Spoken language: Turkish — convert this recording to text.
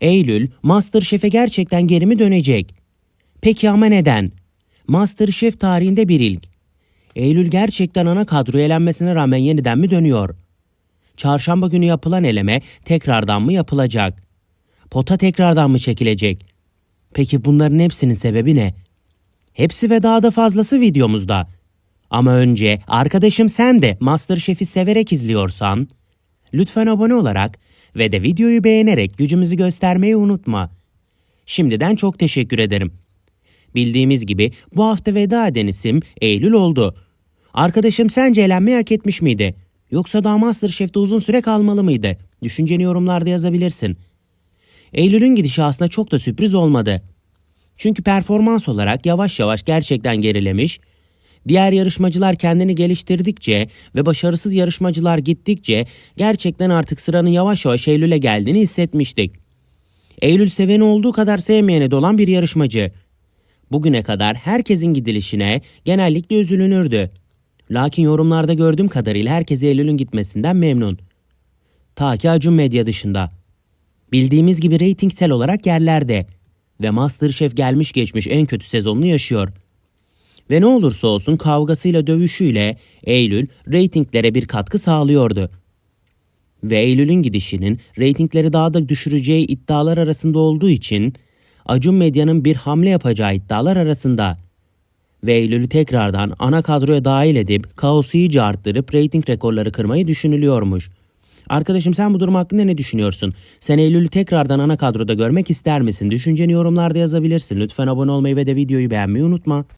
Eylül, Masterchef'e gerçekten geri mi dönecek? Peki ama neden? Masterchef tarihinde bir ilk. Eylül gerçekten ana kadroya elenmesine rağmen yeniden mi dönüyor? Çarşamba günü yapılan eleme tekrardan mı yapılacak? Pota tekrardan mı çekilecek? Peki bunların hepsinin sebebi ne? Hepsi ve daha da fazlası videomuzda. Ama önce arkadaşım sen de Masterchef'i severek izliyorsan lütfen abone olarak ve de videoyu beğenerek gücümüzü göstermeyi unutma. Şimdiden çok teşekkür ederim. Bildiğimiz gibi bu hafta veda eden isim Eylül oldu. Arkadaşım sence elenmeyi hak etmiş miydi? Yoksa daha Masterchef'te uzun süre kalmalı mıydı? Düşünceni yorumlarda yazabilirsin. Eylül'ün gidişi aslında çok da sürpriz olmadı. Çünkü performans olarak yavaş yavaş gerçekten gerilemiş, diğer yarışmacılar kendini geliştirdikçe ve başarısız yarışmacılar gittikçe gerçekten artık sıranın yavaş yavaş Eylül'e geldiğini hissetmiştik. Eylül seveni olduğu kadar sevmeyeni de olan bir yarışmacı. Bugüne kadar herkesin gidilişine genellikle üzülünürdü. Lakin yorumlarda gördüğüm kadarıyla herkes Eylül'ün gitmesinden memnun. Ta ki Acun Medya dışında. Bildiğimiz gibi reytingsel olarak yerlerde ve Masterchef gelmiş geçmiş en kötü sezonunu yaşıyor. Ve ne olursa olsun kavgasıyla dövüşüyle Eylül reytinglere bir katkı sağlıyordu. Ve Eylül'ün gidişinin reytingleri daha da düşüreceği iddialar arasında olduğu için Acun Medya'nın bir hamle yapacağı iddialar arasında. Ve Eylül'ü tekrardan ana kadroya dahil edip kaosu iyice arttırıp reyting rekorları kırmayı düşünülüyormuş. Arkadaşım sen bu durum hakkında ne düşünüyorsun? Sen Eylül'ü tekrardan ana kadroda görmek ister misin? Düşünceni yorumlarda yazabilirsin. Lütfen abone olmayı ve de videoyu beğenmeyi unutma.